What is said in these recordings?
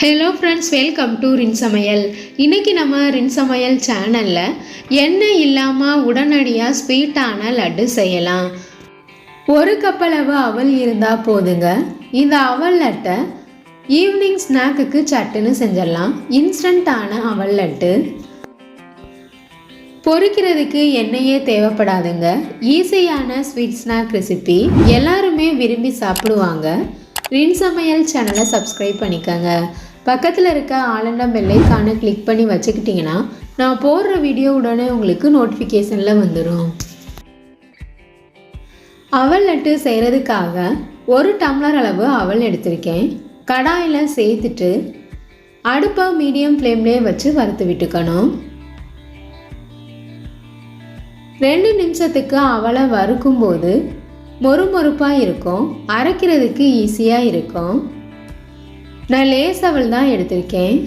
Hello friends welcome to ரின் சமையல் இன்றைக்கி நம்ம ரின் சமையல் சேனலில் எண்ணெய் இல்லாமல் உடனடியாக ஸ்வீட்டான லட்டு செய்யலாம். ஒரு கப்பளவு அவல் இருந்தால் போதுங்க. இந்த அவல் லட்டை ஈவினிங் ஸ்நாக்குக்கு சட்டுன்னு செஞ்சிடலாம். இன்ஸ்டண்ட்டான அவல் லட்டு. பொரிக்கிறதுக்கு எண்ணெயே தேவைப்படாதுங்க. ஈஸியான ஸ்வீட் ஸ்நாக் ரெசிபி எல்லாருமே விரும்பி சாப்பிடுவாங்க. ரின் சமையல் சேனலை சப்ஸ்கிரைப் பண்ணிக்கோங்க. பக்கத்தில் இருக்க ஆலண்ட பெல்லைக்கான கிளிக் பண்ணி வச்சுக்கிட்டிங்கன்னா நான் போடுற வீடியோ உடனே உங்களுக்கு நோட்டிஃபிகேஷனில் வந்துடும் அவல் லட்டு செய்கிறதுக்காக ஒரு டம்ளர் அளவு அவல் எடுத்திருக்கேன். கடாயில் சேர்த்துட்டு அடுப்பை மீடியம் ஃப்ளேம்லேயே வச்சு வறுத்து விட்டுக்கணும். ரெண்டு நிமிஷத்துக்கு அவளை வறுக்கும்போது மொறுமொறுப்பாக இருக்கும் அரைக்கிறதுக்கு ஈஸியாக இருக்கும். நான் லேஸ் தான் எடுத்திருக்கேன்.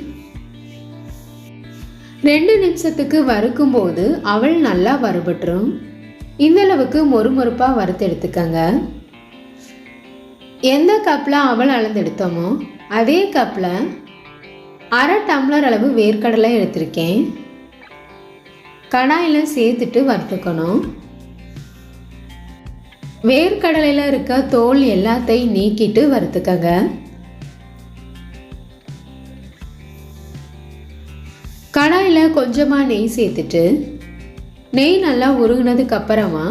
ரெண்டு நிமிஷத்துக்கு வறுக்கும்போது அவள் நல்லா வறுபட்டுரும். இந்தளவுக்கு மொறுமொறுப்பாக வறுத்து எடுத்துக்கங்க எந்த கப்பில் அவள் அளந்து எடுத்தோமோ அதே கப்பில் அரை டம்ளர் அளவு வேர்க்கடலை எடுத்திருக்கேன். கடாயில் சேர்த்துட்டு வறுத்துக்கணும். வேர்க்கடலையில் இருக்க தோல் எல்லாத்தையும் நீக்கிட்டு வறுத்துக்கங்க. கடாயில் கொஞ்சமாக நெய் சேர்த்துட்டு நெய் நல்லா உருகுனதுக்கு அப்புறமா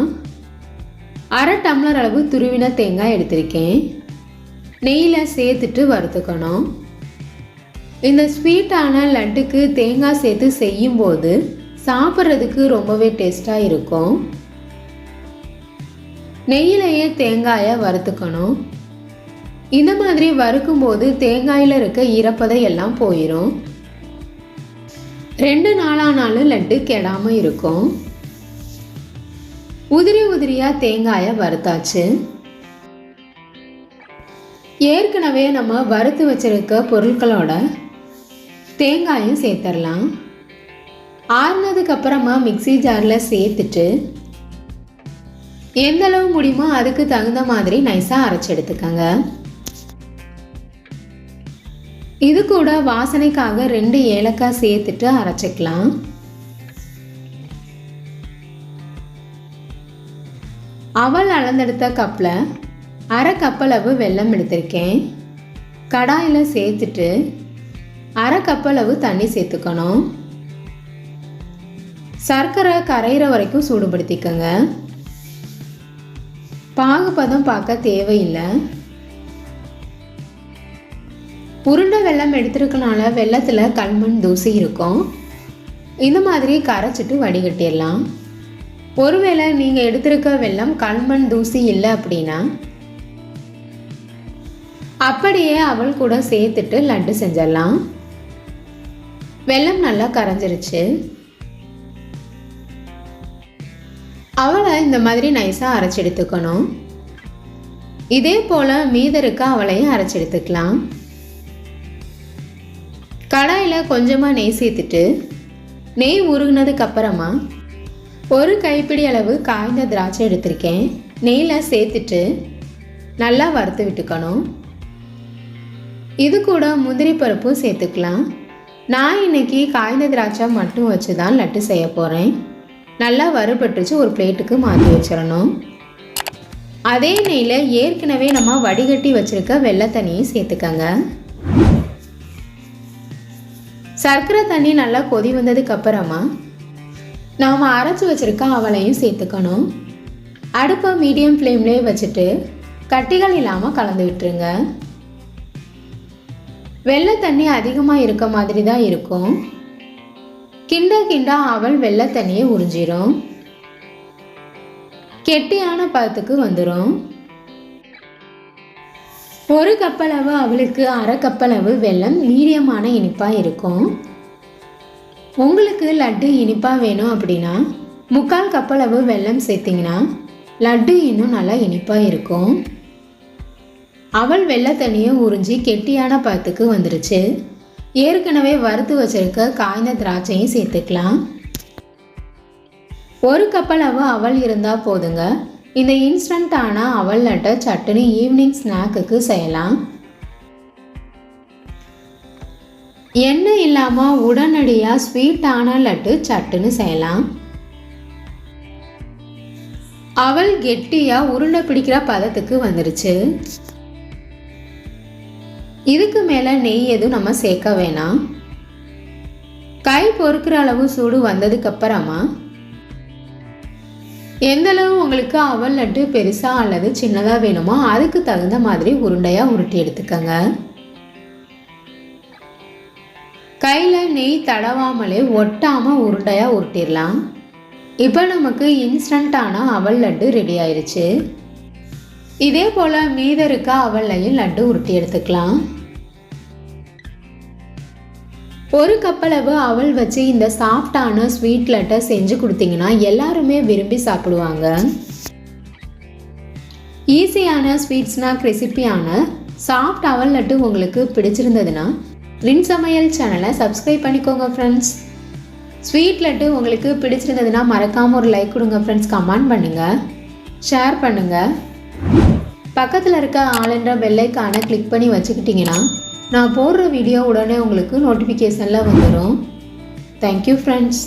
அரை டம்ளர் அளவு துருவின தேங்காய் எடுத்திருக்கேன். நெய்யில் சேர்த்துட்டு வறுத்துக்கணும். இந்த ஸ்வீட்டான லட்டுக்கு தேங்காய் சேர்த்து செய்யும்போது சாப்பிட்றதுக்கு ரொம்பவே டேஸ்ட்டாக இருக்கும். நெய்யிலேயே தேங்காயை வறுத்துக்கணும். இந்த மாதிரி வறுக்கும்போது தேங்காயில் இருக்க ஈரப்பதை எல்லாம் போயிடும் ரெண்டு நாளானாலும் லட்டு கெடாமல் இருக்கும். உதிரி உதிரியாக தேங்காயை வறுத்தாச்சு. ஏற்கனவே நம்ம வறுத்து வச்சிருக்க பொருட்களோட தேங்காயும் சேர்த்துடலாம் ஆறுனதுக்கு அப்புறமா மிக்சி ஜாரில் சேர்த்துட்டு எந்த அளவு முடியுமோ அதுக்கு தகுந்த மாதிரி நைஸாக அரைச்சி எடுத்துக்கோங்க. இது கூட வாசனைக்காக ரெண்டு ஏலக்காய் சேர்த்துட்டு அரைச்சிக்கலாம். அவள் அளந்தெடுத்த கப்பில் அரை கப்பளவு வெல்லம் எடுத்திருக்கேன். கடாயில் சேர்த்துட்டு அரை கப்பளவு தண்ணி சேர்த்துக்கணும். சர்க்கரை கரையிற வரைக்கும் சூடுபடுத்திக்கோங்க. பாகுபதம் பார்க்க தேவையில்லை. உருண்டை வெள்ளம் எடுத்துருக்கனால வெள்ளத்தில் கல்மண் தூசி இருக்கும். இந்த மாதிரி கரைச்சிட்டு வடிகட்டிடலாம். ஒருவேளை நீங்கள் எடுத்திருக்க வெள்ளம் கல்மண் தூசி இல்லை அப்படின்னா அப்படியே அவள் கூட சேர்த்துட்டு லட்டு செஞ்சிடலாம். வெள்ளம் நல்லா கரைஞ்சிருச்சு. அவளை இந்த மாதிரி நைஸாக அரைச்சி எடுத்துக்கணும். இதே போல் மீதருக்கு அவளையும் அரைச்சி எடுத்துக்கலாம். கடாயில் கொஞ்சமாக நெய் சேர்த்துட்டு நெய் உருகுனதுக்கு அப்புறமா ஒரு கைப்பிடி அளவு காய்ந்த திராட்சை எடுத்திருக்கேன். நெய்யில் சேர்த்துட்டு நல்லா வறுத்து விட்டுக்கணும். இது கூட முந்திரி பருப்பும் சேர்த்துக்கலாம். நான் இன்னைக்கு காய்ந்த திராட்சை மட்டும் வச்சு தான் லட்டு செய்ய போகிறேன் நல்லா வறுபட்டுச்சு ஒரு பிளேட்டுக்கு மாற்றி வச்சிடணும். அதே நெய்யில் ஏற்கனவே நம்ம வடிகட்டி வச்சுருக்க வெள்ளை தண்ணியும் சேர்த்துக்கங்க. சர்க்கரை தண்ணி நல்லா கொதி வந்ததுக்கு அப்புறமா நாம் அரைச்சி வச்சுருக்க அவளையும் சேர்த்துக்கணும். அடுப்பை மீடியம் ஃப்ளேம்லேயே வச்சுட்டு கட்டிகள் இல்லாமல் கலந்து விட்டுருங்க. வெள்ளை தண்ணி அதிகமாக இருக்க மாதிரி தான் இருக்கும். கிண்ட கிண்டா அவள் வெள்ளை தண்ணியை உறிஞ்சிரும். கெட்டியான பதத்துக்கு வந்துடும் ஒரு கப்பளவு அவளுக்கு அரை கப்பளவு வெல்லம் மீடியமான இனிப்பாக இருக்கும். உங்களுக்கு லட்டு இனிப்பாக வேணும் அப்படின்னா முக்கால் கப்பளவு வெல்லம் சேர்த்திங்கன்னா லட்டு இன்னும் நல்லா இனிப்பாக இருக்கும். அவள் வெள்ளத்தண்ணியை உறிஞ்சி கெட்டியான பத்துக்கு வந்துருச்சு. ஏற்கனவே வறுத்து வச்சிருக்க காய்ந்த திராட்சையும் சேர்த்துக்கலாம். ஒரு கப்பளவு அவள் இருந்தால் போதுங்க. இந்த இன்ஸ்டண்ட்டான அவல் லட்டை சட்டுனு ஈவினிங் ஸ்நாக்குக்கு செய்யலாம். எண்ணெய் இல்லாமல் உடனடியாக ஸ்வீட்டான லட்டு சட்டுன்னு செய்யலாம். அவள் கெட்டியாக உருண்டை பிடிக்கிற பதத்துக்கு வந்துருச்சு. இதுக்கு மேலே நெய் எதுவும் நம்ம சேர்க்க வேணாம். கை பொறுக்கிற அளவு சூடு வந்ததுக்கப்புறமா எந்தளவு உங்களுக்கு அவல் லட்டு பெருசாக அல்லது சின்னதாக வேணுமோ அதுக்கு தகுந்த மாதிரி உருண்டையாக உருட்டி எடுத்துக்கோங்க. கையில் நெய் தடவாமலே ஒட்டாமல் உருண்டையாக உருட்டிடலாம். இப்போ நமக்கு இன்ஸ்டண்ட்டான அவல் லட்டு ரெடி ஆயிடுச்சு இதே போல் மீத இருக்க அவல்லையும் லட்டு உருட்டி எடுத்துக்கலாம். ஒரு கப்பளவு அவள் வச்சு இந்த சாஃப்டான ஸ்வீட் லட்டை செஞ்சு கொடுத்தீங்கன்னா எல்லாருமே விரும்பி சாப்பிடுவாங்க. ஈஸியான ஸ்வீட்ஸ்னால் ரெசிபியான சாஃப்ட் அவல் லட்டு உங்களுக்கு பிடிச்சிருந்ததுன்னா ரின் சமையல் சேனலை சப்ஸ்கிரைப் பண்ணிக்கோங்க ஃப்ரெண்ட்ஸ் ஸ்வீட் லட்டு உங்களுக்கு பிடிச்சிருந்ததுன்னா மறக்காமல் ஒரு லைக் கொடுங்க ஃப்ரெண்ட்ஸ் கமெண்ட் பண்ணுங்கள் ஷேர் பண்ணுங்கள் பக்கத்தில் இருக்க ஆளுன்ற பெல்லைக்கான கிளிக் பண்ணி வச்சுக்கிட்டிங்கன்னா நான் போடுற வீடியோ உடனே உங்களுக்கு நோட்டிஃபிகேஷனில் வந்துடும் தேங்க்யூ ஃப்ரெண்ட்ஸ்